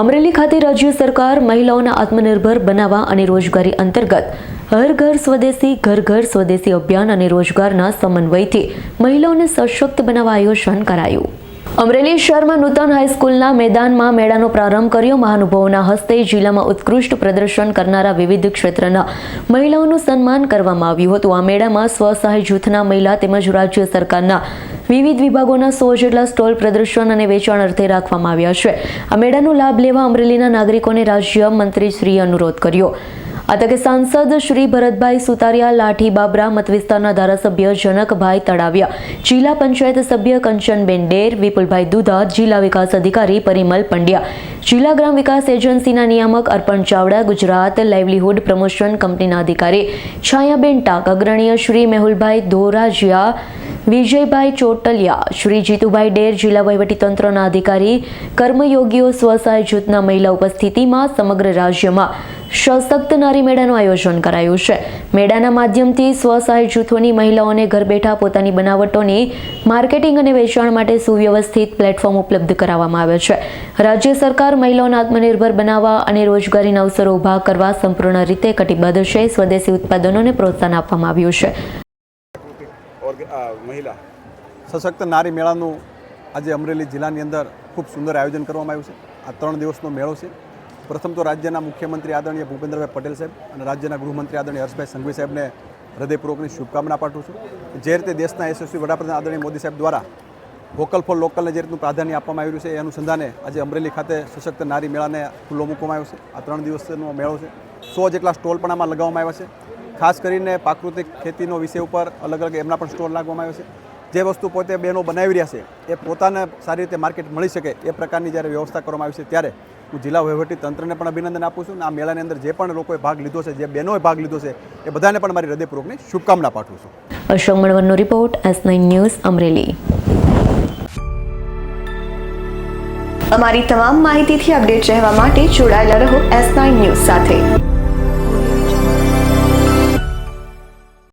અમરેલી ખાતે રાજ્ય સરકાર મહિલાઓના આત્મનિર્ભર બનાવવા અને રોજગારી અંતર્ગત હર ઘર સ્વદેશી, ઘર ઘર સ્વદેશી અભિયાન અને રોજગારના સમન્વયથી મહિલાઓને સશક્ત બનાવવા આયોજન કરાયું. અમરેલી શહેરમાં નૂતન હાઈસ્કૂલના મેદાનમાં મેળાનો પ્રારંભ કર્યો. મહાનુભાવોના હસ્તે જિલ્લામાં ઉત્કૃષ્ટ પ્રદર્શન કરનારા વિવિધ ક્ષેત્રના મહિલાઓનું સન્માન કરવામાં આવ્યું હતું. આ મેળામાં સ્વસહાય જૂથના મહિલા તેમજ રાજ્ય સરકારના વિવિધ વિભાગોના સો જેટલા સ્ટોલ પ્રદર્શન અને વેચાણ અર્થે રાખવામાં આવ્યા છે. આ મેળાનો લાભ લેવા અમરેલીના નાગરિકોને રાજ્ય મંત્રીશ્રીએ અનુરોધ કર્યો. આ સાંસદ શ્રી ભરતભાઈ સુતારિયા લાઠી બાબરા મત વિસ્તારના ધારાસભ્ય જનકભાઈ તળાવિયા જિલ્લા પંચાયત સભ્ય કંચનબેન ડેર વિપુલભાઈ દુધા જિલ્લા વિકાસ અધિકારી પરિમલ પંડ્યા જિલ્લા ગ્રામ વિકાસ એજન્સીના નિયામક અર્પણ ચાવડા ગુજરાત લાઇવલીહુડ પ્રમોશન કંપનીના અધિકારી છાયાબેન ટાક અગ્રણીય શ્રી મેહુલભાઈ ધોરાજીયા વિજયભાઈ ચોટલિયા શ્રી જીતુભાઈ ડેર જિલ્લા વહીવટીતંત્રના અધિકારી કર્મયોગીઓ સ્વસહાય જૂથના મહિલા ઉપસ્થિતિમાં સમગ્ર રાજ્યમાં સશક્ત નારી મેળાનું આયોજન કરાયું છે. મેળાના માધ્યમથી સ્વસહાય જૂથોની મહિલાઓને ઘર બેઠા પોતાની બનાવટોની માર્કેટિંગ અને વેચાણ માટે સુવ્યવસ્થિત પ્લેટફોર્મ ઉપલબ્ધ કરાવવામાં આવે છે. રાજ્ય સરકાર મહિલાઓને આત્મનિર્ભર બનાવવા અને રોજગારીના અવસરો ઊભા કરવા સંપૂર્ણ રીતે કટિબદ્ધ છે. સ્વદેશી ઉત્પાદનોને પ્રોત્સાહન આપવામાં આવ્યું છે. મહિલા. સશક્ત નારી મેળાનું આજે અમરેલી જિલ્લાની અંદર ખૂબ સુંદર આયોજન કરવામાં આવ્યું છે. આ ત્રણ દિવસનો મેળો છે. પ્રથમ તો રાજ્યના મુખ્યમંત્રી આદરણીય ભૂપેન્દ્રભાઈ પટેલ સાહેબ અને રાજ્યના ગૃહમંત્રી આદરણીય હર્ષભાઈ સંઘવી સાહેબને હૃદયપૂર્વકની શુભકામના પાઠવું છું. જે રીતે દેશના યશસ્વી વડાપ્રધાન આદરણીય મોદી સાહેબ દ્વારા વોકલ ફોર લોકલને જે રીતનું પ્રાધાન્ય આપવામાં આવ્યું છે, એ અનુસંધાને આજે અમરેલી ખાતે સશક્ત નારી મેળાને ખુલ્લો મૂકવામાં આવ્યો છે. આ ત્રણ દિવસનો મેળો છે. સો જેટલા સ્ટોલ પણ આમાં લગાવવામાં આવ્યા છે. ખાસ કરીને પ્રાકૃતિક ખેતીનો વિષય ઉપર અલગ અલગ એમના પણ સ્ટોલ લાગવામાં આવ્યો છે. જે વસ્તુ પોતે બહેનો બનાવી રહ્યા છે, એ પોતાને સારી રીતે માર્કેટ મળી શકે એ પ્રકારની જ્યારે વ્યવસ્થા કરવામાં આવી છે, ત્યારે હું જિલ્લા વહીવટી તંત્રને પણ અભિનંદન આપું છું અને આ મેળાની અંદર જે પણ લોકોએ ભાગ લીધો છે જે બહેનોએ ભાગ લીધો છે એ બધાને પણ મારી હૃદયપૂર્વકની શુભકામના પાઠવું છું. Ashok Manvar report S nine news Amreli. અમારી તમામ માહિતીથી અપડેટ રહેવા માટે જોડાયેલા રહો એસ નાઇન ન્યૂઝ સાથે.